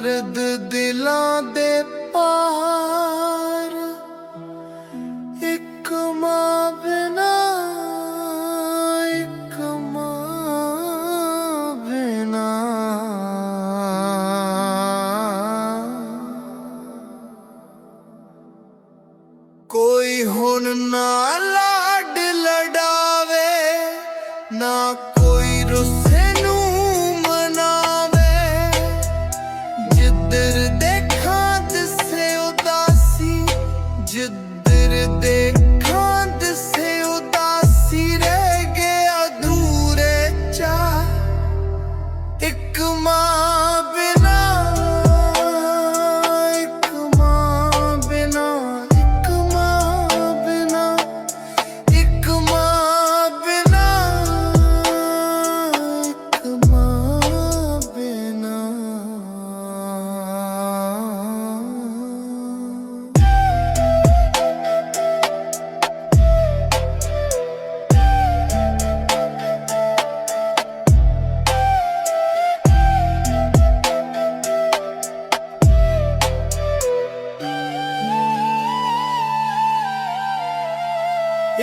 ਦਿਲਾਂ ਦੇ ਪਾਰ, ਇੱਕ ਮਾਂ ਬਿਨਾ, ਇੱਕ ਮਾਂ ਬਿਨਾ। ਕੋਈ ਹੁਣ ਨਾ ਲਾਡ ਲੜਾਵੇ, ਨਾ Did it, did.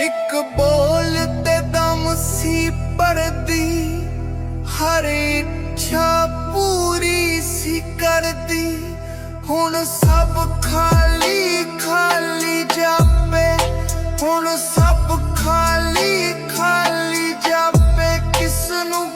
ਇੱਕ ਬੋਲ ਤੇ ਦਮ ਸੀ ਪਰਦੀ, ਹਰ ਇੱਛਾ ਪੂਰੀ ਸੀ ਕਰਦੀ। ਹੁਣ ਸਭ ਖਾਲੀ ਖਾਲੀ ਜਾਪੇ, ਹੁਣ ਸਭ ਖਾਲੀ ਖਾਲੀ ਜਾਪੇ, ਕਿਸ ਨੂੰ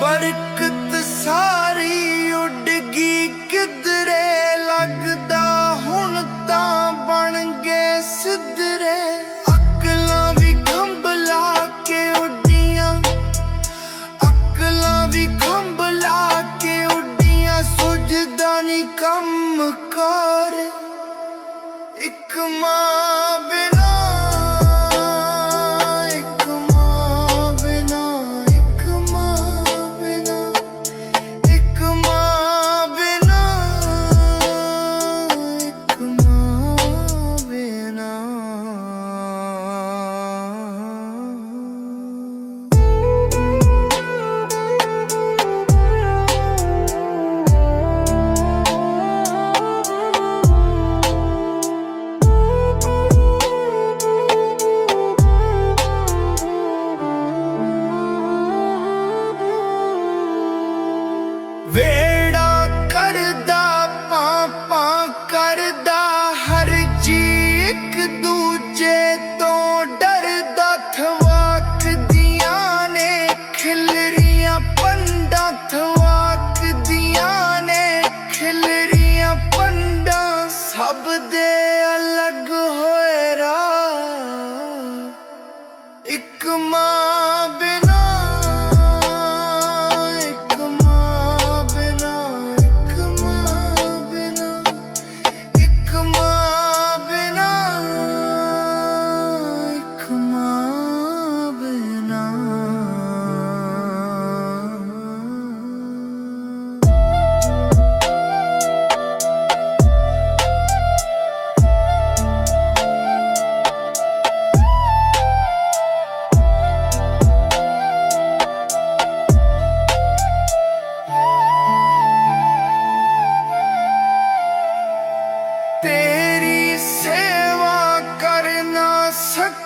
ਬਰਕਤ ਸਾਰੀ ਉੱਡ ਗਈ ਕਿਧਰੇ ਲੱਗਦਾ ਹੁਣ ਤਾਂ ਬਣ ਗਏ ਸਿੱਧਰੇ।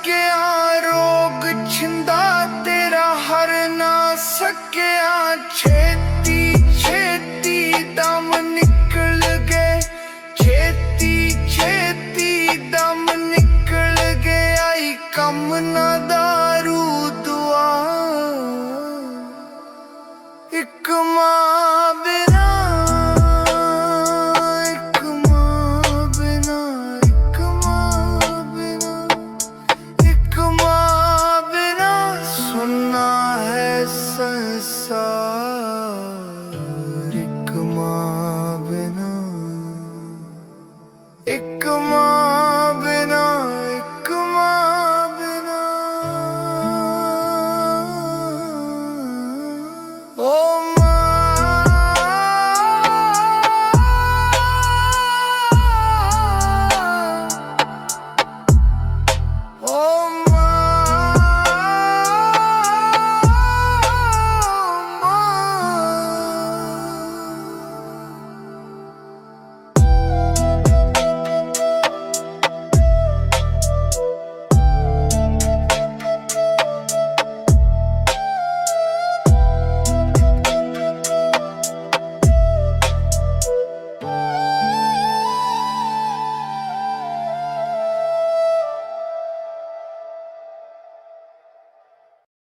Yeah.